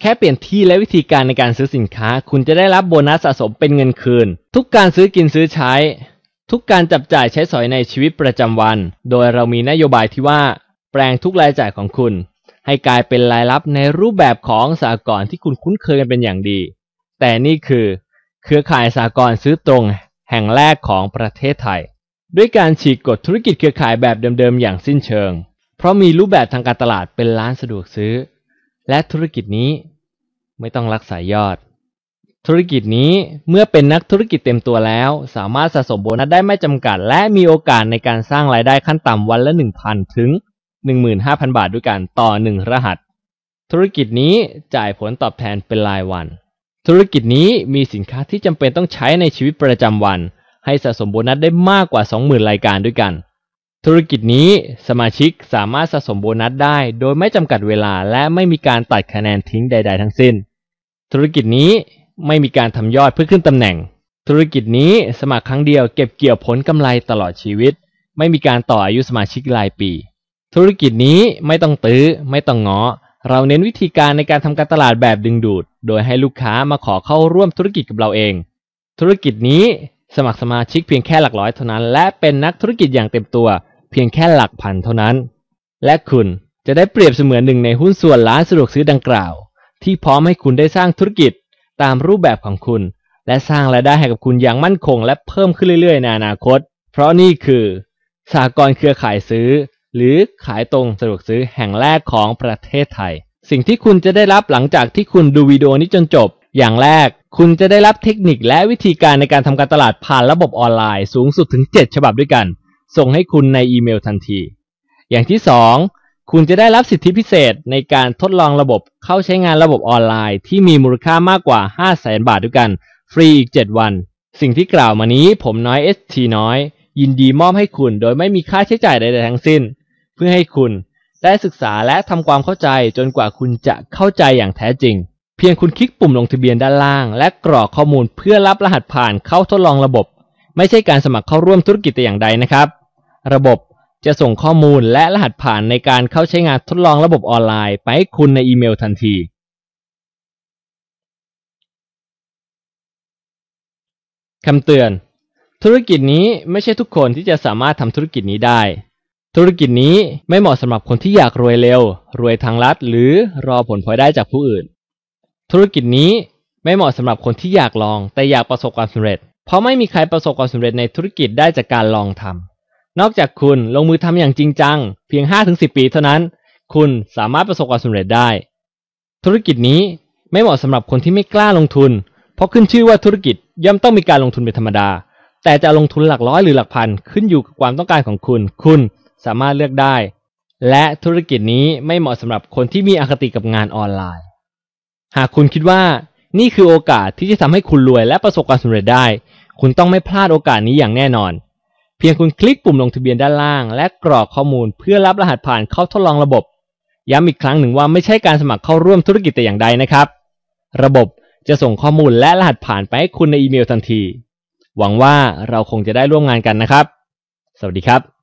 แค่เปลี่ยนที่และวิธีการในการซื้อสินค้า คุณจะได้รับโบนัสสะสมเป็นเงินคืน ทุกการซื้อกินซื้อใช้ ทุกการจับจ่ายใช้สอยในชีวิตประจำวัน โดยเรามีนโยบายที่ว่า แปลงทุกรายจ่ายของคุณ ให้กลายเป็นรายรับในรูปแบบของสากลที่คุณคุ้นเคยกันเป็นอย่างดี แต่นี่คือ เครือข่ายสากลซื้อตรง แห่งแรกของประเทศไทย ด้วยการฉีกกฎธุรกิจเครือข่ายแบบเดิมๆอย่างสิ้นเชิง เพราะมีรูปแบบทางการตลาดเป็นร้านสะดวกซื้อ และธุรกิจนี้ ไม่ต้องรักษายอด ธุรกิจนี้เมื่อเป็นนักธุรกิจเต็มตัวแล้ว สามารถสะสมโบนัสได้ไม่จำกัด และมีโอกาสในการสร้างรายได้ขั้นต่ำวันละ 1,000 ถึง 15,000 บาทด้วยกันต่อ 1 รหัส ธุรกิจนี้จ่ายผลตอบแทนเป็นรายวัน ธุรกิจนี้มีสินค้าที่จำเป็นต้องใช้ในชีวิตประจำวัน ให้สะสมโบนัสได้มากกว่า 20,000 รายการด้วยกันธุรกิจนี้สมาชิกสามารถสะสมโบนัสได้ โดยไม่จำกัดเวลาและไม่มีการตัดคะแนนทิ้งใด ๆ ทั้งสิ้น ธุรกิจนี้ไม่มีการทำยอดเพื่อขึ้นตำแหน่ง ธุรกิจนี้สมัครครั้งเดียวเก็บเกี่ยวผลกำไรตลอดชีวิต ไม่มีการต่ออายุสมาชิกรายปี ธุรกิจนี้ไม่ต้องตื้อ ไม่ต้องงอเราเน้นวิธีการในการทำการตลาดแบบดึงดูด โดยให้ลูกค้ามาขอเข้าร่วมธุรกิจกับเราเอง ธุรกิจนี้สมัครสมาชิกเพียงแค่หลักร้อยเท่านั้น และเป็นนักธุรกิจอย่างเต็มตัว เพียงแค่หลักพันเท่านั้น และคุณจะได้เปรียบเสมือนหนึ่งในหุ้นส่วนร้านสะดวกซื้อดังกล่าว ที่พร้อมให้คุณได้สร้างธุรกิจตามรูปแบบของคุณ และสร้างรายได้ให้กับคุณอย่างมั่นคง และเพิ่มขึ้นเรื่อยๆ ในอนาคต เพราะนี่คือสากลเครือข่ายซื้อ หรือขายตรงสะดวกซื้อแห่งแรกของประเทศไทย สิ่งที่คุณจะได้รับหลังจากที่คุณดูวิดีโอนี้จนจบ อย่างแรก คุณจะได้รับเทคนิคและวิธีการในการทำการตลาดผ่านระบบออนไลน์สูงสุดถึง 7 ฉบับด้วยกัน ส่งให้คุณในอีเมลทันที อย่างที่ 2 คุณจะได้รับสิทธิพิเศษในการทดลองระบบเข้าใช้งานระบบออนไลน์ ที่มีมูลค่ามากกว่า 5 0 0แสนบาทด้วยกัน ฟรีอีก 7 วัน สิ่งที่กล่าวมานี้ผมน้อย ST น้อย ยินดีมอบให้คุณโดยไม่มีค่าใช้จ่ายใดๆทั้งสิ้น เพื่อให้คุณได้ศึกษาและทำความเข้าใจจนกว่าคุณจะเข้าใจอย่างแท้จริง เพียงคุณคลิกปุ่มลงทะเบียนด้านล่าง และกรอกข้อมูลเพื่อรับรหัสผ่านเข้าทดลองระบบ ไม่ใช่การสมัครเข้าร่วมธุรกิจแต่อย่างใดนะครับ ระบบ จะส่งข้อมูลและรหัสผ่านในการเข้าใช้งานทดลองระบบออนไลน์ ไปให้คุณในอีเมลทันที คำเตือน ธุรกิจนี้ไม่ใช่ทุกคนที่จะสามารถทำธุรกิจนี้ได้ ธุรกิจนี้ไม่เหมาะสำหรับคนที่อยากรวยเร็ว รวยทางลัด หรือรอผลพลอยได้จากผู้อื่น ธุรกิจนี้ไม่เหมาะสำหรับคนที่อยากลอง แต่อยากประสบความสำเร็จ เพราะไม่มีใครประสบความสำเร็จในธุรกิจได้จากการลองทำ นอกจากคุณลงมือทำอย่างจริงจัง เพียง 5-10 ปีเท่านั้น คุณสามารถประสบความสำเร็จได้ ธุรกิจนี้ไม่เหมาะสำหรับคนที่ไม่กล้าลงทุน เพราะขึ้นชื่อว่าธุรกิจย่อมต้องมีการลงทุนเป็นธรรมดา แต่จะลงทุนหลักร้อยหรือหลักพันขึ้นอยู่กับความต้องการของคุณ คุณสามารถเลือกได้ และธุรกิจนี้ไม่เหมาะสำหรับคนที่มีอคติกับงานออนไลน์ หากคุณคิดว่านี่คือโอกาสที่จะทำให้คุณรวยและประสบความสำเร็จได้ คุณต้องไม่พลาดโอกาสนี้อย่างแน่นอน เพียงคุณคลิกปุ่มลงทะเบียนด้านล่าง และกรอกข้อมูลเพื่อรับรหัสผ่านเข้าทดลองระบบ ย้ำอีกครั้งหนึ่งว่าไม่ใช่การสมัครเข้าร่วมธุรกิจแต่อย่างใดนะครับ ระบบจะส่งข้อมูลและรหัสผ่านไปให้คุณในอีเมลทันที หวังว่าเราคงจะได้ร่วมงานกันนะครับ สวัสดีครับ